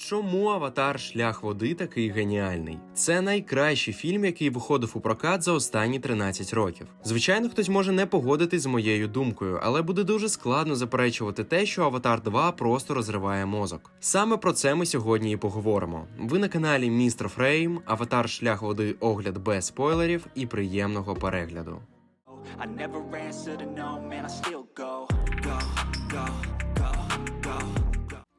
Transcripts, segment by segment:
Чому Аватар Шлях води такий геніальний? Це найкращий фільм, який виходив у прокат за останні 13 років. Звичайно, хтось може не погодитись з моєю думкою, але буде дуже складно заперечувати те, що Аватар 2 просто розриває мозок. Саме про це ми сьогодні і поговоримо. Ви на каналі Містер Фрейм, Аватар Шлях води огляд без спойлерів і приємного перегляду. I never answer to no, man, I still go, go, go.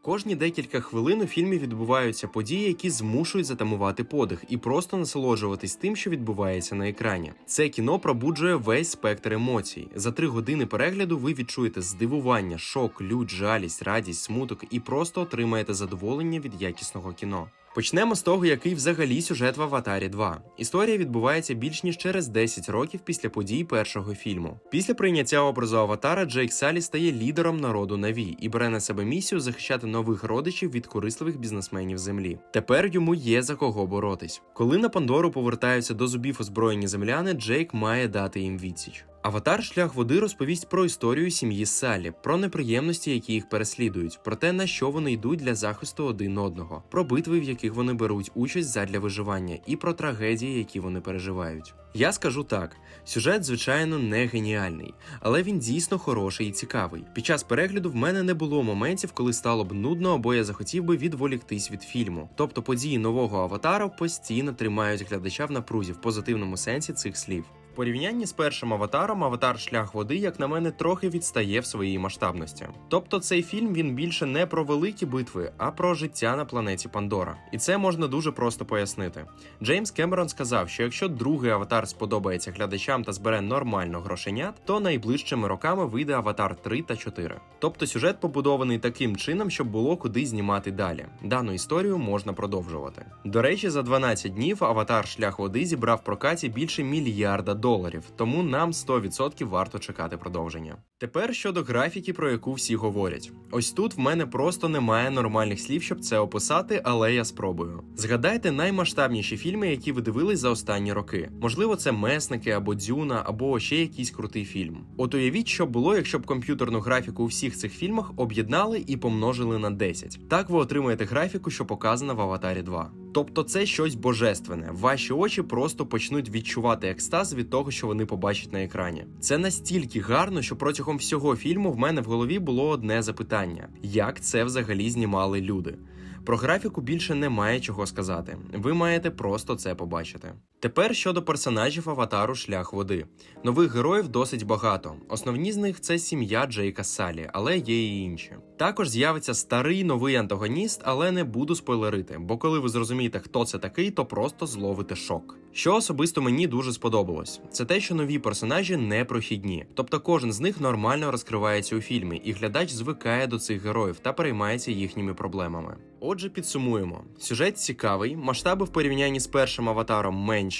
Кожні декілька хвилин у фільмі відбуваються події, які змушують затамувати подих і просто насолоджуватись тим, що відбувається на екрані. Це кіно пробуджує весь спектр емоцій. За три години перегляду ви відчуєте здивування, шок, лють, жалість, радість, смуток і просто отримаєте задоволення від якісного кіно. Почнемо з того, який взагалі сюжет в Аватарі 2. Історія відбувається більш ніж через 10 років після подій першого фільму. Після прийняття образу Аватара Джейк Салі стає лідером народу Наві і бере на себе місію захищати нових родичів від корисливих бізнесменів землі. Тепер йому є за кого боротись. Коли на Пандору повертаються до зубів озброєні земляни, Джейк має дати їм відсіч. Аватар Шлях води розповість про історію сім'ї Саллі, про неприємності, які їх переслідують, про те, на що вони йдуть для захисту один одного, про битви, в яких вони беруть участь задля виживання, і про трагедії, які вони переживають. Я скажу так: сюжет, звичайно, не геніальний, але він дійсно хороший і цікавий. Під час перегляду в мене не було моментів, коли стало б нудно або я захотів би відволіктись від фільму. Тобто події нового аватара постійно тримають глядача в напрузі в позитивному сенсі цих слів. Порівнянні з першим аватаром, аватар Шлях води, як на мене, трохи відстає в своїй масштабності. Тобто цей фільм він більше не про великі битви, а про життя на планеті Пандора. І це можна дуже просто пояснити. Джеймс Кемерон сказав, що якщо другий аватар сподобається глядачам та збере нормально грошенят, то найближчими роками вийде аватар 3 та 4. Тобто сюжет побудований таким чином, щоб було куди знімати далі. Дану історію можна продовжувати. До речі, за 12 днів аватар Шлях води зібрав прокаті більше мільярда доларів, тому нам 100% варто чекати продовження. Тепер щодо графіки, про яку всі говорять. Ось тут в мене просто немає нормальних слів, щоб це описати, але я спробую. Згадайте наймасштабніші фільми, які ви дивились за останні роки. Можливо, це месники або дзюна, або ще якийсь крутий фільм. От уявіть, що було, якщо б комп'ютерну графіку у всіх цих фільмах об'єднали і помножили на 10. Так ви отримаєте графіку, що показана в Аватарі 2. Тобто це щось божественне. Ваші очі просто почнуть відчувати екстаз від того, що вони побачать на екрані. Це настільки гарно, що протягом всього фільму в мене в голові було одне запитання: як це взагалі знімали люди? Про графіку більше немає чого сказати. Ви маєте просто це побачити. Тепер щодо персонажів аватару Шлях води. Нових героїв досить багато. Основні з них це сім'я Джейка Салі, але є і інші. Також з'явиться старий новий антагоніст, але не буду спойлерити, бо коли ви зрозумієте, хто це такий, то просто зловите шок. Що особисто мені дуже сподобалось, це те, що нові персонажі не прохідні, тобто кожен з них нормально розкривається у фільмі, і глядач звикає до цих героїв та переймається їхніми проблемами. Отже, підсумуємо: сюжет цікавий, масштаби в порівнянні з першим аватаром менші,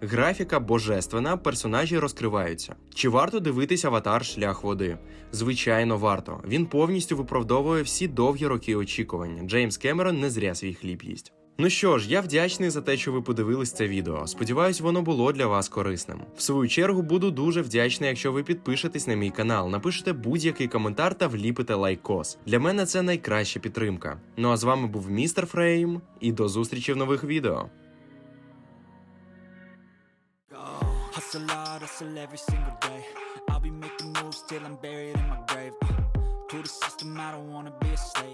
графіка божественна, персонажі розкриваються. Чи варто дивитись аватар Шлях води? Звичайно, варто. Він повністю виправдовує всі довгі роки очікування. Джеймс Кемерон не зря свій хліб їсть. Ну що ж, я вдячний за те, що ви подивились це відео. Сподіваюсь, воно було для вас корисним. В свою чергу буду дуже вдячний, якщо ви підпишетесь на мій канал, напишете будь-який коментар та вліпите лайкос. Для мене це найкраща підтримка. Ну а з вами був містер Фрейм, і до зустрічі в нових відео. Hustle hard, hustle every single day. I'll be making moves till I'm buried in my grave. Uh, to the system, I don't wanna be a slave.